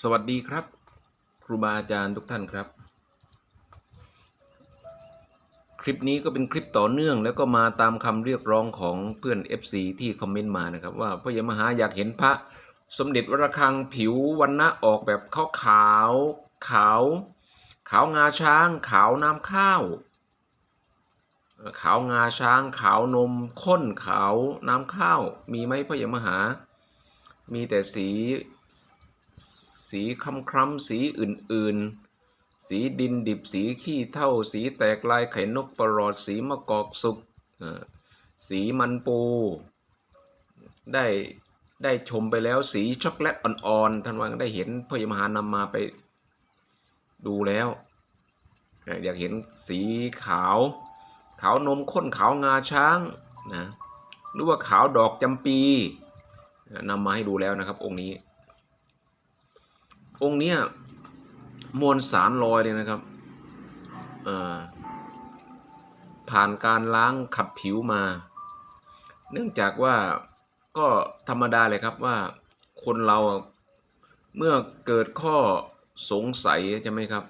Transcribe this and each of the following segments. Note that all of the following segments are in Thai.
สวัสดีครับ ครูบาอาจารย์ทุกท่านครับ คลิปนี้ก็เป็นคลิปต่อเนื่องแล้วก็มาตามคำเรียกร้องของเพื่อน FC ที่คอมเมนต์มานะครับ ว่าพ่อใหญ่มหาอยากเห็นพระสมเด็จวรคังผิววันนะออกแบบขาวขาวขาว ขาวงาช้าง ขาวน้ำข้าวเขาวงาช้าง ขาวนมข้นขาวน้ำข้าว มีไหมพ่อใหญ่มหา มีแต่สี สีคล้ำคล้ำๆสีอื่นๆ สีดินดิบสีขี้เท่า สีแตกลายไข่นกประหลอดสีมะกอกสุกสีมันปู ได้ได้ชมไปแล้วสีช็อกโกแลตอ่อนๆท่านว่าได้เห็นพ่อยมหานำมาไปดูแล้ว อยากเห็นสีขาว ขาวนมข้นขาวงาช้างนะหรือว่าขาวดอกจำปีนำมาให้ดูแล้วนะครับองค์นี้ องค์เนี้ยมวลสารลอยเลยนะครับผ่านการล้างขัดผิวมา เนื่องจากว่าก็ธรรมดาเลยครับว่าคนเราเมื่อเกิดข้อสงสัยใช่ไหมครับ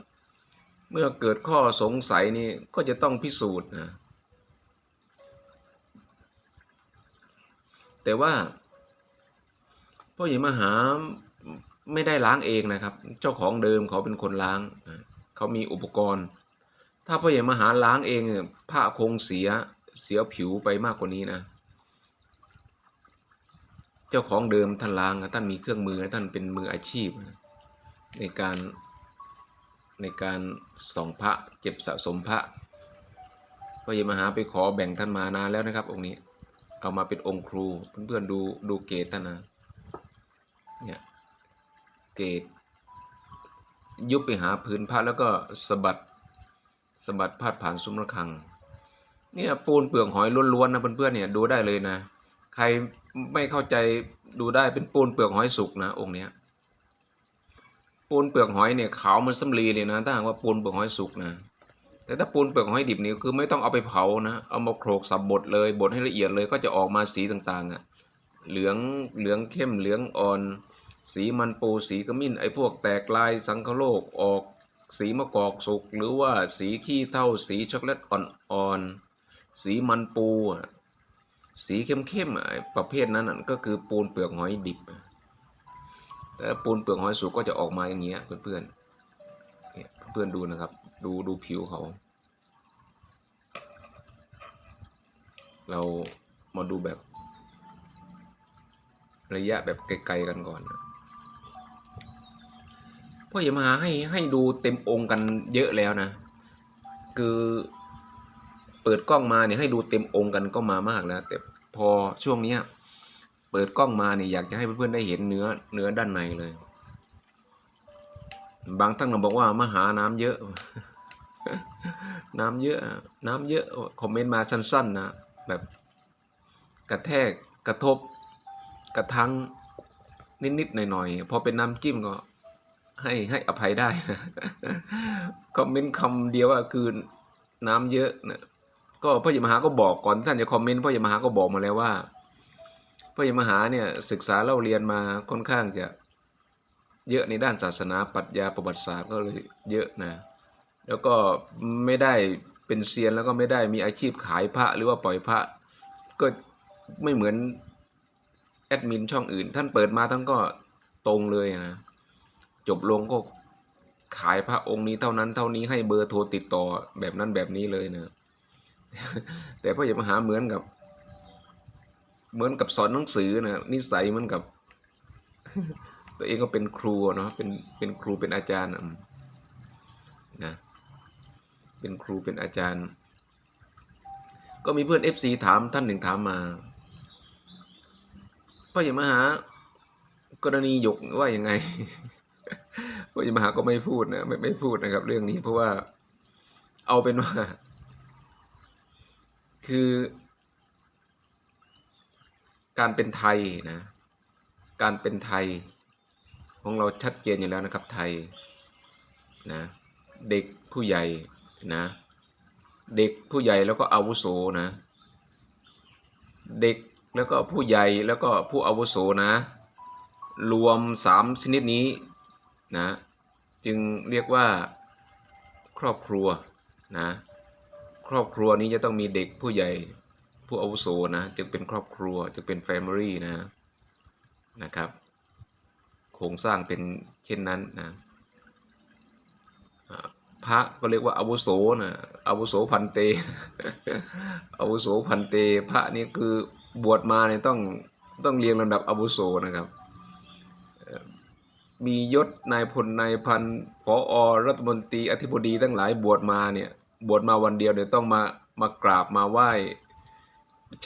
เมื่อเกิดข้อสงสัยนี่ก็จะต้องพิสูจน์นะแต่ว่าพ่อใหญ่มหา ไม่ได้ล้างเองนะครับ เจ้าของเดิมเขาเป็นคนล้าง เขามีอุปกรณ์ ถ้าพ่อใหญ่มหาล้างเองเนี่ยผ้าคงเสียเสียผิวไปมากกว่านี้นะ เจ้าของเดิมท่านล้างท่านมีเครื่องมือท่านเป็นมืออาชีพ ในการในการส่องพระเก็บสะสมพระพ่อใหญ่มหาไปขอแบ่งท่านมานานแล้วนะครับ องค์นี้ เอามาเป็นองค์ครูเพื่อนๆดูดูเกตท่านนะเนี่ย เกตยุบไปหาพื้นพระแล้วก็สะบัดสะบัดพาดผ่านซุ้มระฆัง เนี่ยปูนเปลือกหอยล้วนๆนะเพื่อนๆเนี่ยดูได้เลยนะ ใครไม่เข้าใจดูได้เป็นปูนเปลือกหอยสุกนะองค์เนี้ยปูนเปลือกหอยเนี่ยขาวเหมันสำลีเลยนะถ้าหากว่าปูนเปลือกหอยสุกนะ แต่ถ้าปูนเปลือกหอยดิบนี่คือไม่ต้องเอาไปเผานะเอามาโขลกสับบดเลยบดให้ละเอียดเลยก็จะออกมาสีต่างๆอะ่ะเหลืองเหลืองเข้มเหลืองอ่อน สีมันปูสีขมิ้นไอ้พวกแตกลายสังคโลกออก สีมะกอกสุกหรือว่าสีขี้เท่าสีช็อกโกแลตอ่อนๆสีมันปูสีเข้มๆไอ้ประเภทนั้นก็คือปูนเปลือกหอยดิบแต่ปูนเปลือกหอยสุกก็จะออกมาอย่างเงี้ยเพื่อนๆเนี่ยเพื่อนดูนะครับ ดูดูผิวเขา เรามาดูแบบระยะแบบไกลๆกันก่อนนะ พ่ออย่มาหาให้ให้ดูเต็มองค์กันเยอะแล้วนะ คือเปิดกล้องมาเนี่ยให้ดูเต็มองค์กันก็มามากแล้ว แต่พอช่วงเนี้ยเปิดกล้องมาเนี่ยอยากจะให้เพื่อนๆได้เห็นเนื้อเนื้อด้านในเลย บางท่านบอกว่ามาหาน้ำเยอะ น้ำเยอะ น้ำเยอะคอมเมนต์มาสั้น ๆ นะแบบกระแทกกระทบ กระทั่งนิดๆหน่อยๆพอเป็นน้ำจิ้มก็ ให้ให้อภัยได้นะคอมเมนต์คำเดียวว่าคือน้ำเยอะนะก็พ่อใหญ่มหาก็บอกก่อนท่านจะคอมเมนต์พ่อใหญ่มหาก็บอกมาแล้วว่าพ่อใหญ่มหาเนี่ยศึกษาเล่าเรียนมาค่อนข้างจะเยอะในด้านศาสนาปรัชญาประวัติศาสตร์ก็เลยเยอะนะ แล้วก็ไม่ได้เป็นเซียนแล้วก็ไม่ได้มีอาชีพขายพระหรือว่าปล่อยพระ ก็ไม่เหมือนแอดมินช่องอื่น ท่านเปิดมาท่านก็ตรงเลยนะ จบลงก็ขายพระองค์นี้เท่านั้นเท่านี้ให้เบอร์โทรติดต่อแบบนั้นแบบนี้เลยนะแต่พ่ออย่ามหาเหมือนกับ เหมือนกับสอนหนังสือนะนิสัยเหมือนกับ ตัวเองก็เป็นครูเนาะเป็นเป็นครูเป็นอาจารย์นะเป็นครูเป็นอาจารย์ ก็มีเพื่อนเอฟซีถามท่านหนึ่งถามมาพ่ออย่ามหากรณีหยกว่ายังไง พ่ออย่ามหาก็ไม่พูดนะไม่ไม่พูดนะครับ เรื่องนี้เพราะว่าเอาเป็นว่า คือ การเป็นไทยนะ การเป็นไทย ของเราชัดเจนอยู่แล้วนะครับไทยนะ เด็กผู้ใหญ่นะ เด็กผู้ใหญ่แล้วก็อาวุโสนะ เด็กแล้วก็ผู้ใหญ่แล้วก็ผู้อาวุโสนะ รวมสามชนิดนี้นะ จึงเรียกว่าครอบครัวนะครอบครัวนี้จะต้องมีเด็กผู้ใหญ่ผู้อาวุโสนะ จึงเป็นครอบครัวจึงเป็นแฟมิลี่นะนะครับ โครงสร้างเป็นเช่นนั้นนะพระก็เรียกว่าอาวุโสนะอาวุโสพันเตอาวุโสพันเต พระนี่คือบวชมาเนี่ยต้องต้องเรียงลำดับอาวุโสนะครับ มียศนายพลนายพันผอรัฐมนตรีอธิบดีทั้งหลายบวชมาเนี่ยบวชมาวันเดียวเดี๋ยวต้องมามากราบมาไหว้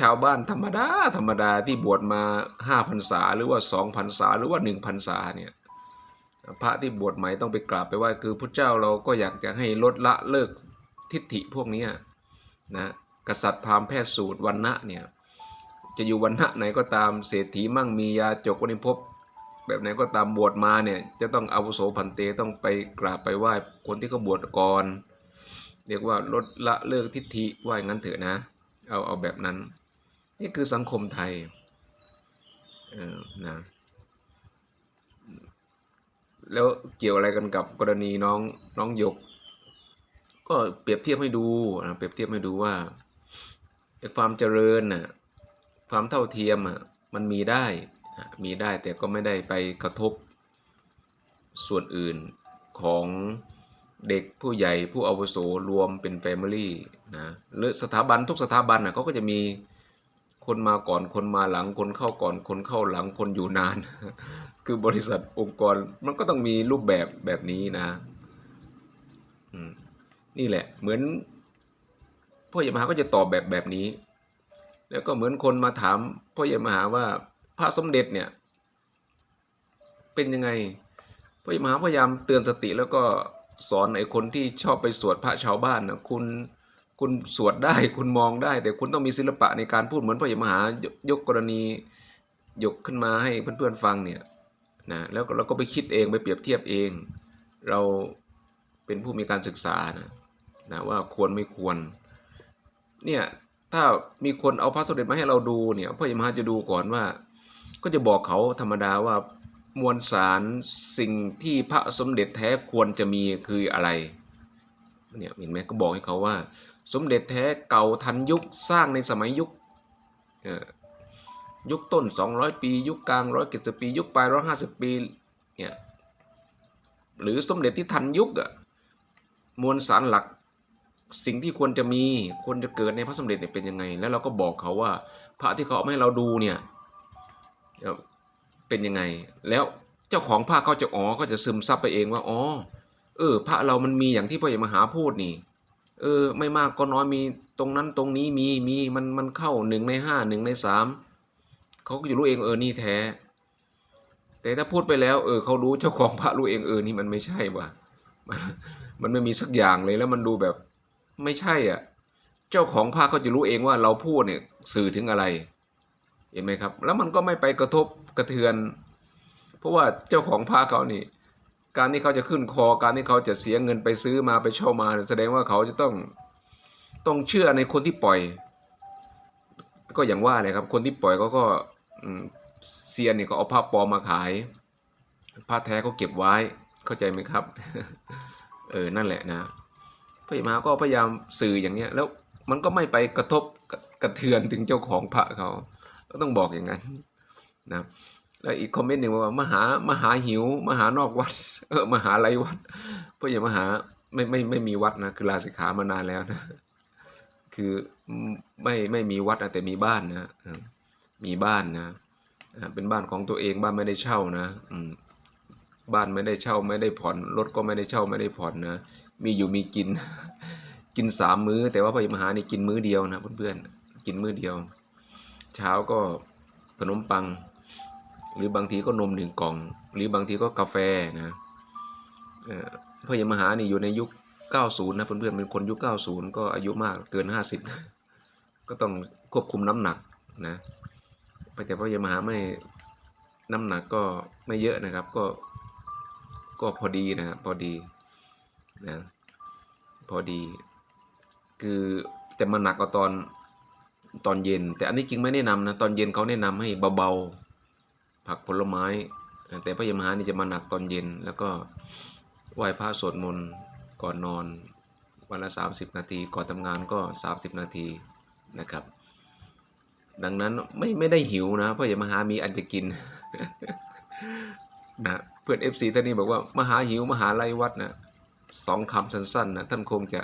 ชาวบ้านธรรมดาธรรมดาที่บวชมาห้าพรรษาหรือว่าสองพรรษาหรือว่าหนึ่งพรรษาเนี่ยพระที่บวชใหม่ต้องไปกราบไปไหว้คือพระเจ้าเราก็อยากจะให้ลดละเลิกทิฏฐิพวกนี้นะกษัตริย์พราหมณ์แพทย์สูตรวันณะเนี่ยจะอยู่วันณะไหนก็ตามเศรษฐีมั่งมียาจกวณิภพ แบบไหนก็ตามบวชมาเนี่ย จะต้องอาวุโสพันเตต้องไปกราบไปไหว้คนที่เขาบวชก่อน เรียกว่าลดละเลิกทิฏฐิว่าอย่างนั้นเถอะนะ เอาเอาแบบนั้น นี่คือสังคมไทยเออนะแล้วเกี่ยวอะไรกันกับกรณีน้องน้องหยก ก็เปรียบเทียบให้ดูนะเปรียบเทียบให้ดูว่าความเจริญน่ะความเท่าเทียมอะมันมีได้ มีได้แต่ก็ไม่ได้ไปกระทบส่วนอื่นของเด็กผู้ใหญ่ผู้อาวุโสรวมเป็นแฟมิลี่นะหรือสถาบันทุกสถาบันน่ะเขาก็จะมีคนมาก่อนคนมาหลังคนเข้าก่อนคนเข้าหลังคนอยู่นาน คือบริษัทองค์กรมันก็ต้องมีรูปแบบแบบนี้นะนี่แหละ เหมือนพ่อใหญ่มหาก็จะตอบแบบแบบนี้ แล้วก็เหมือนคนมาถามพ่อใหญ่มหาว่า พระสมเด็จเนี่ย เป็นยังไงพ่อใหญ่มหาพยายามเตือนสติแล้วก็สอนไอ้คนที่ชอบไปสวดพระชาวบ้านนะคุณคุณสวดได้คุณมองได้ แต่คุณต้องมีศิลปะในการพูดเหมือนพ่อใหญ่มหายกยกกรณียกขึ้นมาให้เพื่อนๆฟังเนี่ยนะแล้วเราก็ไปคิดเองไปเปรียบเทียบเอง เราเป็นผู้มีการศึกษานะนะว่าควรไม่ควรเนี่ยถ้ามีคนเอาพระสมเด็จมาให้เราดูเนี่ยพ่อใหญ่มหาจะดูก่อนว่า ก็จะบอกเขาธรรมดาว่ามวลสารสิ่งที่พระสมเด็จแท้ควรจะมีคืออะไรเนี่ยเห็นไหมก็บอกให้เขาว่า สมเด็จแท้เก่าทันยุคสร้างในสมัยยุคยุคต้น 200 ปี ยุคกลางร้อยเจ็ดสิปี ยุคปลายร้อยห้าสิบปีเนี่ยหรือสมเด็จที่ทันยุคอะมวลสารหลักสิ่งที่ควรจะมีควรจะเกิดในพระสมเด็จเนี่ยเป็นยังไง แล้วเราก็บอกเขาว่า พระที่เขาเอามาให้เราดูเนี่ย เป็นยังไง แล้วเจ้าของพระเขาจะอ๋อก็จะซึมซับไปเองว่าอ๋อเออพระเรามันมีอย่างที่พ่อใหญ่มหาพูดนี่ เออ ไม่มากก็น้อยมีตรงนั้นตรงนี้มีมีมันมันเข้าหนึ่งในห้าหนึ่งในสามเขาก็จะรู้เองเออนี่แท้ แต่ถ้าพูดไปแล้ว เออเขารู้เจ้าของพระรู้เองเออนี่มันไม่ใช่ว่ะมันไม่มีสักอย่างเลยแล้วมันดูแบบไม่ใช่อะ เจ้าของพระเขาจะรู้เองว่าเราพูดเนี่ยสื่อถึงอะไร ห็นไหมครับ แล้วมันก็ไม่ไปกระทบกระเทือน เพราะว่าเจ้าของพระเขานี่ การที่เขาจะขึ้นคอ การที่เขาจะเสียเงินไปซื้อมาไปเช่ามา แสดงว่าเขาจะต้องต้องเชื่อในคนที่ปล่อย ก็อย่างว่าเลยครับ คนที่ปล่อยเขาก็เซียนเนี่ยก็เอาผ้าปลอมมาขาย ผ้าแท้เขาเก็บไว้เข้าใจไหมครับ เออนั่นแหละนะพระยามาก็พยายามสื่ออย่างเงี้ยแล้วมันก็ไม่ไปกระทบกระกระเทือนถึงเจ้าของพระเขา ก็ต้องบอกอย่างนั้นนะแล้วอีกคอมเมนต์หนึ่งว่ามหามหาหิว มหานอกวัด เออมหาไรวัดพระยามหาไม่ไม่ไม่มีวัดนะคือลาสิกขามานานแล้วนะคือไม่ไม่มีวัดนะแต่มีบ้านนะมีบ้านนะเป็นบ้านของตัวเองบ้านไม่ได้เช่านะอืบ้านไม่ได้เช่าไม่ได้ผ่อนรถก็ไม่ได้เช่าไม่ได้ผ่อนนะมีอยู่มีกิน กินสามมื้อ แต่ว่าพระมหานี่กินมื้อเดียวนะเพื่อนๆกินมื้อเดียว เช้าก็ขนมปัง หรือบางทีก็นมหนึ่งกล่อง หรือบางทีก็กาแฟนะเอ่อพระมหานี่อยู่ในยุค 90 นะเพื่อนๆเป็นคนยุค 90 ก็อายุมากเกิน 50 ก็ต้องควบคุมน้ำหนักนะแต่พระยามหาไม่น้ำหนักก็ไม่เยอะนะครับก็ก็พอดีนะครับพอดีนะพอดี คือแต่มันหนักกว่าตอน ตอนเย็น แต่อันนี้จริงไม่แนะนำนะตอนเย็นเขาแนะนำให้เบาๆผักผลไม้ แต่พระยมหานี่จะมาหนักตอนเย็น แล้วก็ไหว้พระสวดมนต์ก่อนนอน วันละ 30 นาทีก่อนทำงานก็ 30 นาทีนะครับ ดังนั้นไม่ไม่ได้หิวนะพระยมหามีอันจะกินนะเพื่อน FC ท่านนี้บอกว่ามหาหิวมหาไลวัดนะสองคำสั้นๆนะท่านคงจะ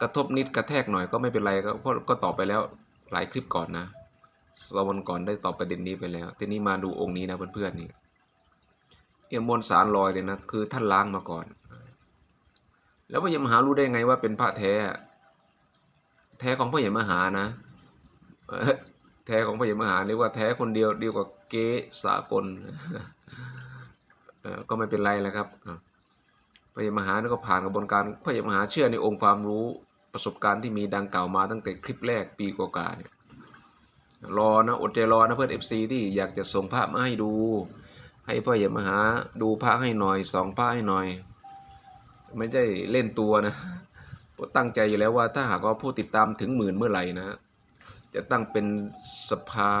กระทบนิดกระแทกหน่อยก็ไม่เป็นไรก็ก็ตอบไปแล้ว หลายคลิปก่อนนะสวันก่อนได้ตอบประเด็นนี้ไปแล้ว ทีนี้มาดูองค์นี้นะเพื่อนๆนี่เนี่ยมวลสารลอยเลยนะคือท่านล้างมาก่อน แล้วพระยมหารู้ได้ไงว่าเป็นพระแท้ แท้ของพระยมหานะแท้ของพระยมหาเรียกว่าแท้คนเดียวเดียวกับเก๊สากลก็ไม่เป็นไรแล้วครับพระยมหานี่ก็ผ่านกระบวนการพระยมหาเชื่อในองค์ความรู้ ประสบการณ์ที่มีดังกล่าวมาตั้งแต่คลิปแรกปีกว่าๆเนี่ยรอนะอดใจรอนะเพื่อนเอฟซีที่อยากจะส่งภาพมาให้ดู ให้พ่ออย่มาหาดูพระให้หน่อยสองพระให้หน่อย ไม่ได้เล่นตัวนะตั้งใจอยู่แล้วว่าถ้าหากว่าผู้ติดตามถึงหมื่นเมื่อไหร่นะ จะตั้งเป็นสภา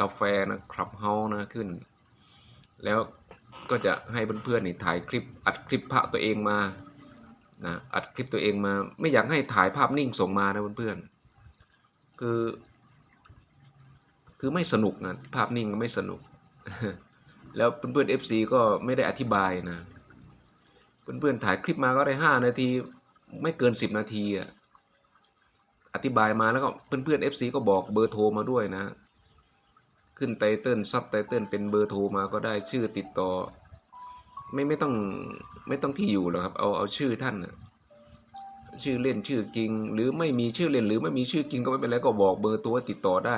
กาแฟนะคลับเฮาส์นะขึ้น แล้วก็จะให้เพื่อนๆนี่ถ่ายคลิปอัดคลิปพระตัวเองมา นะอัดคลิปตัวเองมา ไม่อยากให้ถ่ายภาพนิ่งส่งมานะเพื่อนๆคือ คือไม่สนุกนะภาพนิ่งไม่สนุก แล้วเพื่อนๆ FC ก็ไม่ได้อธิบายนะ เพื่อนๆถ่ายคลิปมาก็ได้ห้านาที ไม่เกินสิบนาทีอะอธิบายมาแล้วก็เพื่อนๆ FC ก็บอกเบอร์โทรมาด้วยนะ ขึ้นไตเติลซับไตเติลเป็นเบอร์โทรมาก็ได้ชื่อติดต่อ ไม่ไม่ต้องไม่ต้องที่อยู่หรอกครับ เอาเอาชื่อท่านชื่อเล่นชื่อจริง หรือไม่มีชื่อเล่นหรือไม่มีชื่อจริงก็ไม่เป็นไรก็บอกเบอร์ตัวติดต่อได้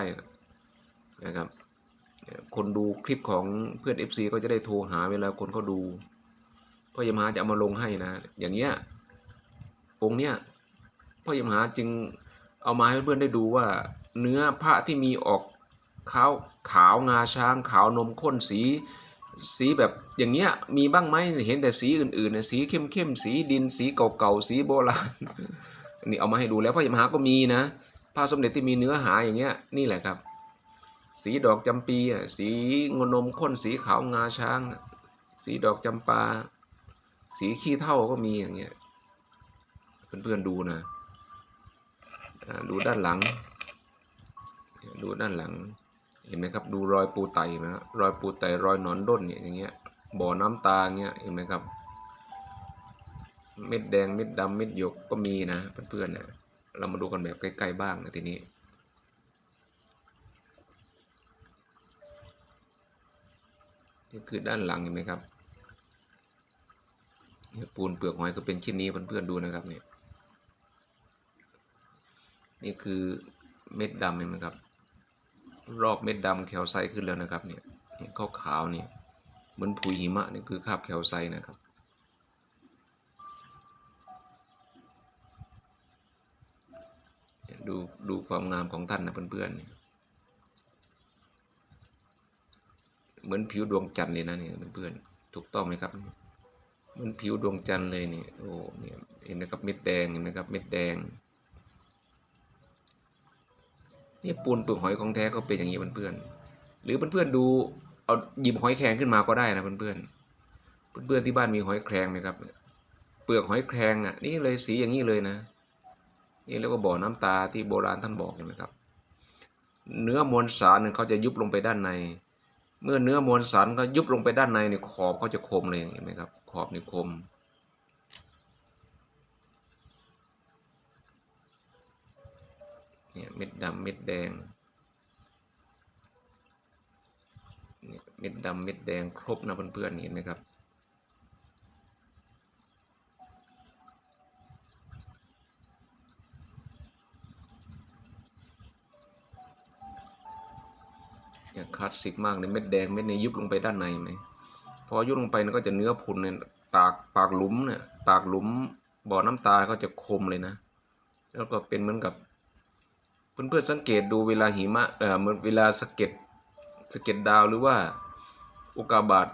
นะครับ คนดูคลิปของเพื่อน FC ก็จะได้โทรหาเวลาคนเขาดูพ่อยมหาจะเอามาลงให้นะ อย่างเงี้ยองค์เนี้ยพ่อยมหาจึงเอามาให้เพื่อนได้ดูว่า เนื้อพระที่มีออกขาวขาวงาช้าง ขาวนมข้นสี สีแบบอย่างเงี้ยมีบ้างไหมเห็นแต่สีอื่นๆนะสีเข้มๆสีดินสีเก่าๆสีโบราณนนี้เอามาให้ดูแล้วพ่อยมหาก็มีนะพระสมเด็จที่มีเนื้อหาอย่างเงี้ยนี่แหละครับ สีดอกจำปีอะสีงนมข้นสีขาวงาช้าง สีดอกจำปา สีขี้เท่าก็มีอย่างเงี้ยเพื่อนๆดูนะดูด้านหลัง ดูด้านหลัง เห็นไหมครับดูรอยปูไตนะรอยปูไตรอยหนอนด้นเนี่ยอย่างเงี้ยบ่อน้ำตาเงี้ยเห็นไหมครับ เม็ดแดงเม็ดดำเม็ดหยกก็มีนะเพื่อนๆนะเรามาดูกันแบบใกล้ๆบ้างนะทีนี้นี่คือด้านหลังเห็นไหมครับเนี่ยปูนเปลือกหอยก็เป็นชิ้นนี้เพื่อนๆดูนะครับเนี่ยนี่คือเม็ดดำเห็นไหมครับ รอบเม็ดดำแคลไซต์ขึ้นแล้วนะครับเนี่ยเนี่ยขาวขาวเนี่ยเหมือนผุยหิมะนี่คือคาบแคลไซต์นะครับ ดูดูความงามของท่านนะเพื่อนๆเนี่ยเหมือนผิวดวงจันทร์เลยนะเนี่ยเพื่อนๆถูกต้องไหมครับเหมือนผิวดวงจันทร์เลยเนี่ยโอ้เนี่ยเห็นไหมครับเม็ดแดงเห็นไหมครับเม็ดแดง นี่ปูนเปลือกหอยของแท้ก็เป็นอย่างนี้เพื่อนๆหรือเพื่อนๆดูเอาหยิบหอยแครงขึ้นมาก็ได้นะเพื่อนๆเพื่อนๆที่บ้านมีหอยแครงไหมครับ เปลือกหอยแครงอะนี่เลยสีอย่างนี้เลยนะ นี่แล้วก็บ่อน้ำตาที่โบราณท่านบอกเห็นไหมครับ เนื้อมวลสารเนี่ยเขาจะยุบลงไปด้านใน เมื่อเนื้อมวลสารก็ยุบลงไปด้านในเนี่ยขอบเขาจะคมเลยเห็นไหมครับ ขอบนี่คม เนี่ยเม็ดดำเม็ดแดงเนี่ยเม็ดดำเม็ดแดงครบนะเพื่อนๆเห็นไหมครับเนี่ยคลาสสิกมากเลยเม็ดแดงเม็ดนี้ยุบลงไปด้านในไหมพอยุบลงไปนก็จะเนื้อพุนเนี่ยปากปากหลุมเนี่ยปากหลุมบ่อน้ำตาก็จะคมเลยนะ แล้วก็เป็นเหมือนกับ เพื่อนๆสังเกตดูเวลาหิมะเอ่อเหมือนเวลาสะเก็ดสะเก็ดดาวหรือว่าอุกกาบาต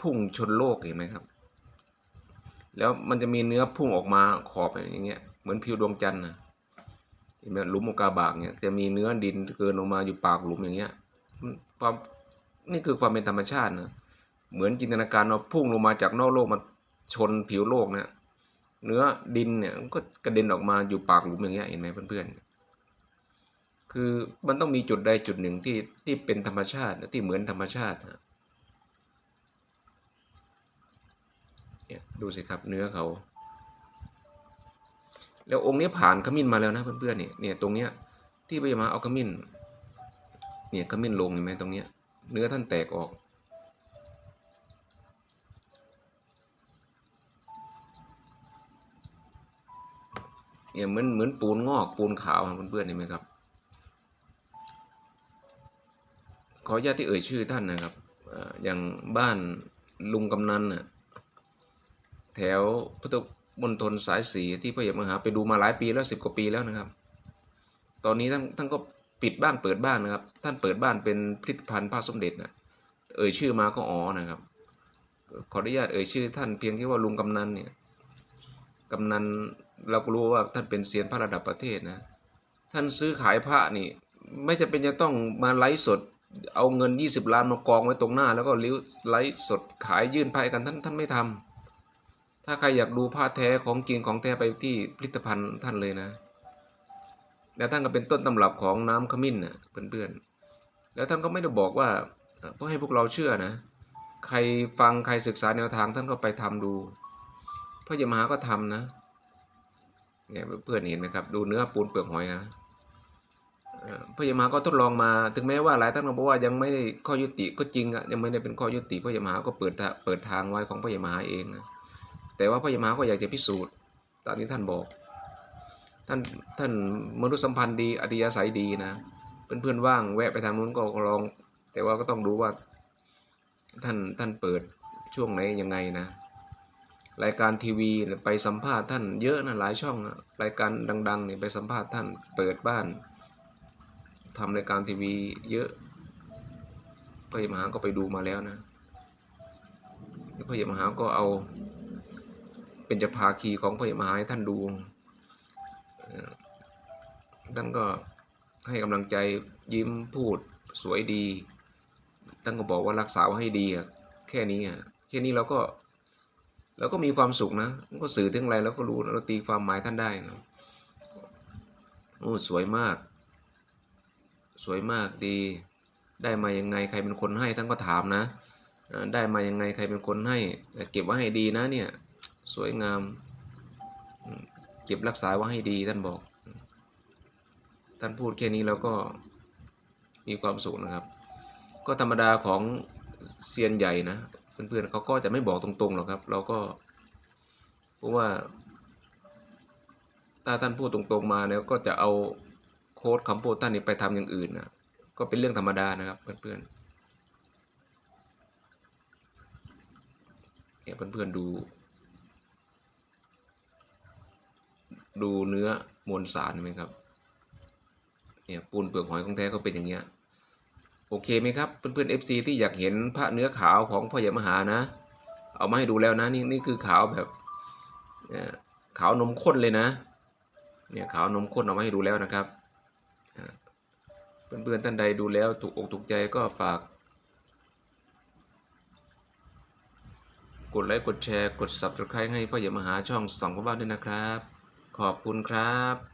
พุ่งชนโลกเห็นไหมครับ แล้วมันจะมีเนื้อพุ่งออกมาขอบอย่างเงี้ยเหมือนผิวดวงจันทร์นะเห็นไหมหลุมอุกกาบาตเนี่ยจะมีเนื้อดินเกินออกมาอยู่ปากหลุมอย่างเงี้ยความนี่คือความเป็นธรรมชาตินะเหมือนจินตนาการว่าพุ่งลงมาจากนอกโลกมาชนผิวโลกนะเนื้อดินเนี่ยก็กระเด็นออกมาอยู่ปากหลุมอย่างเงี้ยเห็นไหมเพื่อนๆ คือมันต้องมีจุดใดจุดหนึ่งที่ที่เป็นธรรมชาติที่เหมือนธรรมชาติเนี่ยดูสิครับเนื้อเขา แล้วองค์นี้ผ่านขมิ้นมาแล้วนะเพื่อนๆเนี่ยเนี่ยตรงเนี้ยที่พญามาเอาขมิ้นเนี่ยขมิ้นลงเห็นไหมตรงเนี้ยเนื้อท่านแตกออกเนี่ยเหมือนเหมือนปูนงอกปูนขาวเพื่อนๆเห็นไหมครับ ขออนุญาตที่เอ่ยชื่อท่านนะครับอย่างบ้านลุงกำนันน่ะแถวพุทธมณฑลสายสีที่พระเอกมหาไปดูมาหลายปีแล้วสิบกว่าปีแล้วนะครับ ตอนนี้ท่านท่านก็ปิดบ้านเปิดบ้านนะครับ ท่านเปิดบ้านเป็นพิพิธภัณฑ์พระสมเด็จนะเอ่ยชื่อมาก็อ๋อนะครับ ขออนุญาตเอ่ยชื่อท่านเพียงแค่ว่าลุงกำนันเนี่ยกำนันเราก็รู้ว่าท่านเป็นเซียนพระระดับประเทศนะ ท่านซื้อขายพระนี่ ไม่จำเป็นจะต้องมาไลฟ์สด เอาเงิน 20 ล้านมากองไว้ตรงหน้า แล้วก็ลิ้วไลฟ์สดขายยื่นไพ่กันท่านท่านไม่ทำถ้าใครอยากดูผ้าแท้ของจริงของแท้ไปที่ผลิตภัณฑ์ท่านเลยนะ แล้วท่านก็เป็นต้นตำรับของน้ำขมิ้นนะเพื่อนๆแล้วท่านก็ไม่ได้บอกว่าเอ่อเพื่อให้พวกเราเชื่อนะ ใครฟังใครศึกษาแนวทางท่านก็ไปทำดูพระยมหาก็ทำนะเนี่ยเพื่อนๆเห็นไหมครับ ดูเนื้อปูนเปลือกหอยนะ พระยมหาก็ทดลองมา ถึงแม้ว่าหลายท่านบอกว่ายังไม่ได้ข้อยุติก็จริงอะยังไม่ได้เป็นข้อยุติพระยมหาก็เปิดทางเปิดทางไว้ของพระยมหาเองนะแต่ว่าพระยมหาก็อยากจะพิสูจน์ตามที่ท่านบอก ท่านท่านมนุษยสัมพันธ์ดีอัธยาศัยดีนะเพื่อนๆว่างแวะไปทางนู้นก็ลอง แต่ว่าก็ต้องดูว่า ท่านท่านเปิดช่วงไหนยังไงนะรายการทีวีไปสัมภาษณ์ท่านเยอะนะหลายช่อง รายการดังๆเนี่ยไปสัมภาษณ์ท่านเปิดบ้าน ทำรายการทีวีเยอะพระยมหาก็ไปดูมาแล้วนะแล้วพระยมหาก็เอา เป็นจภาคีของพระยมหาให้ท่านดูท่านก็ให้กำลังใจยิ้มพูดสวยดีท่านก็บอกว่ารักษาวให้ดีอะแค่นี้อะแค่นี้เราก็เราก็มีความสุขนะก็สื่อถึงอะไรเราก็รู้เราตีความหมายท่านได้นะโอ้สวยมาก สวยมากดี ได้มายังไงใครเป็นคนให้ท่านก็ถามนะ ได้มายังไงใครเป็นคนให้ เก็บไว้ให้ดีนะเนี่ย สวยงาม เก็บรักษาไว้ให้ดีท่านบอก ท่านพูดแค่นี้เราก็มีความสุขนะครับ ก็ธรรมดาของเซียนใหญ่นะเพื่อนๆเขาก็จะไม่บอกตรงๆหรอกครับ เราก็เพราะว่าถ้าท่านพูดตรงๆมาแล้วก็จะเอา โค้ดคำพูดท่านนี้ไปทำอย่างอื่นนะก็เป็นเรื่องธรรมดานะครับเพื่อนๆเนี่ยเพื่อนๆดู ดูเนื้อมวลสารไหมครับเนี่ยปูนเปลือกหอยของแท้ก็เป็นอย่างเงี้ยโอเคไหมครับเพื่อนๆ FC ที่อยากเห็นพระเนื้อขาวของพ่อใหญ่มหานะ เอามาให้ดูแล้วนะนี่นี่คือขาวแบบเนี่ยขาวนมข้นเลยนะเนี่ยขาวนมข้นเอามาให้ดูแล้วนะครับ เพื่อนๆท่านใดดูแล้วถูกอกถูกใจก็ฝาก กดไลค์กดแชร์กด subscribe ให้พ่อใหญ่มหาช่องสองพ่อบ้านด้วยนะครับ ขอบคุณครับ